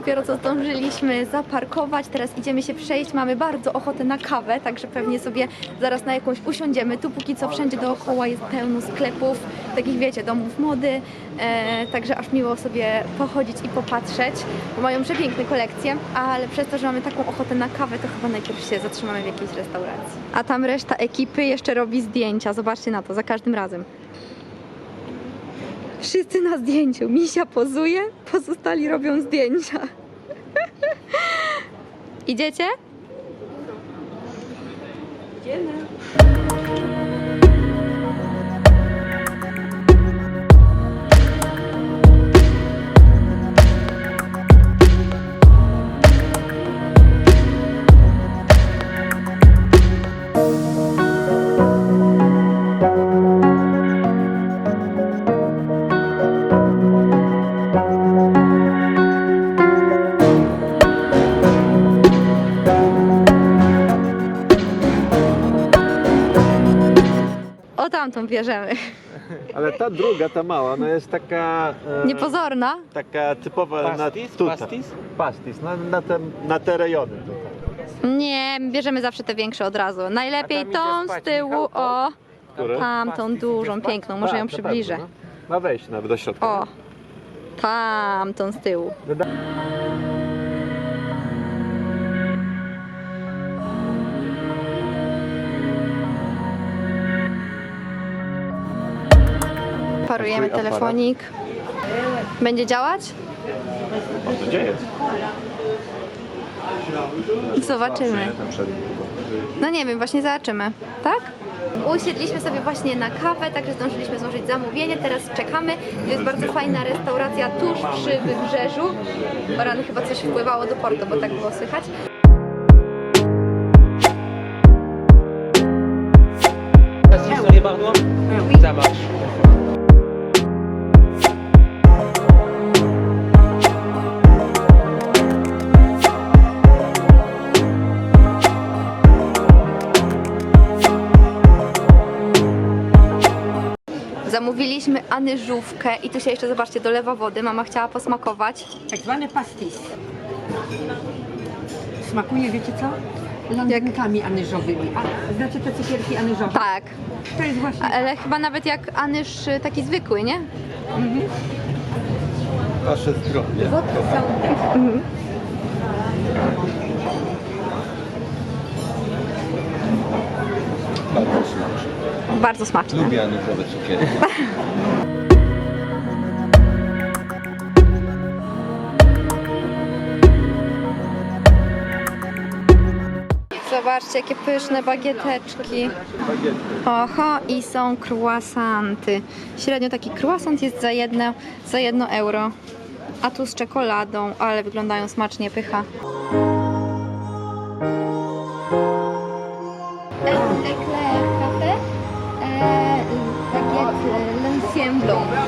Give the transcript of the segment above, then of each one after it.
dopiero co zdążyliśmy zaparkować, teraz idziemy się przejść, mamy bardzo ochotę na kawę, także pewnie sobie zaraz na jakąś usiądziemy. Tu póki co wszędzie dookoła jest pełno sklepów, takich wiecie, domów mody, e, także aż miło sobie pochodzić i popatrzeć, bo mają przepiękne kolekcje, ale przez to, że mamy taką ochotę na kawę, to chyba najpierw się zatrzymamy w jakiejś restauracji. A tam reszta ekipy jeszcze robi zdjęcia, zobaczcie na to, za każdym razem. Wszyscy na zdjęciu. Misia pozuje, pozostali robią zdjęcia. Idziecie? O tamtą bierzemy. Ale ta druga, ta mała, ona jest taka... e, Niepozorna. Taka typowa Pastis? na tutaj. Pastis? Pastis, na, na, te, na te rejony tutaj. Nie, bierzemy zawsze te większe od razu. Najlepiej A tam idzie tą z spać, tyłu, Michał, o, Które? tamtą Pastis dużą, idzie spać? piękną, może ją Tak, na przybliżę. pewno, no. Na wejście nawet do środka. O, tamtą z tyłu. Wyda- Parujemy telefonik. Będzie działać? Jest? Zobaczymy. No nie wiem, właśnie zobaczymy. Tak? Usiedliśmy sobie właśnie na kawę, także zdążyliśmy złożyć zamówienie. Teraz czekamy. To jest bardzo fajna restauracja tuż przy wybrzeżu. O rany chyba coś wpływało do portu, bo tak było słychać. Zamówiliśmy anyżówkę i tu się jeszcze, zobaczcie, dolewa wody. Mama chciała posmakować. tak zwany pastis. Smakuje, wiecie co? Londynkami anyżowymi. A znacie te cukierki anyżowe? Tak, To jest właśnie... ale chyba nawet jak anyż y, taki zwykły, nie? Wasze zdrowie. Bardzo Bardzo smaczny. Lubię cukierki. Zobaczcie, jakie pyszne bagieteczki. Oho, i są croissanty. Średnio taki croissant jest za jedno, za jedno euro. A tu z czekoladą, ale wyglądają smacznie, pycha. Xianblong.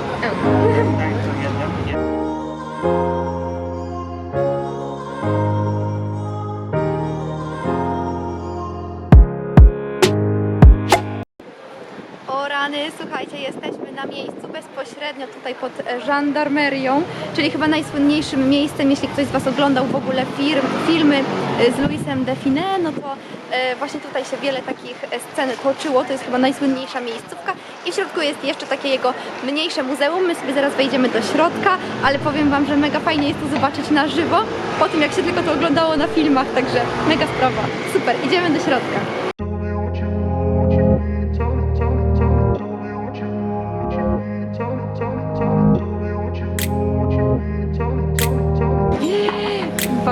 Słuchajcie, jesteśmy na miejscu bezpośrednio tutaj pod e, żandarmerią, czyli chyba najsłynniejszym miejscem, jeśli ktoś z Was oglądał w ogóle firm, filmy e, z Luisem Define, no to e, właśnie tutaj się wiele takich scen toczyło, to jest chyba najsłynniejsza miejscówka. I w środku jest jeszcze takie jego mniejsze muzeum, my sobie zaraz wejdziemy do środka, ale powiem Wam, że mega fajnie jest to zobaczyć na żywo, po tym jak się tylko to oglądało na filmach, także mega sprawa, super, idziemy do środka.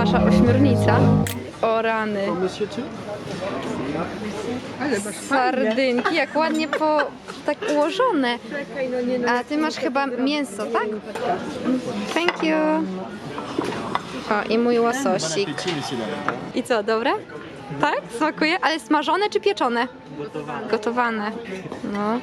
Wasza ośmiornica. O rany. Sardynki, jak ładnie po, tak ułożone. A ty masz chyba mięso, tak? Thank you. O, i mój łososik. I co, dobre? Tak? Smakuje? Ale smażone czy pieczone? Gotowane. Gotowane. No.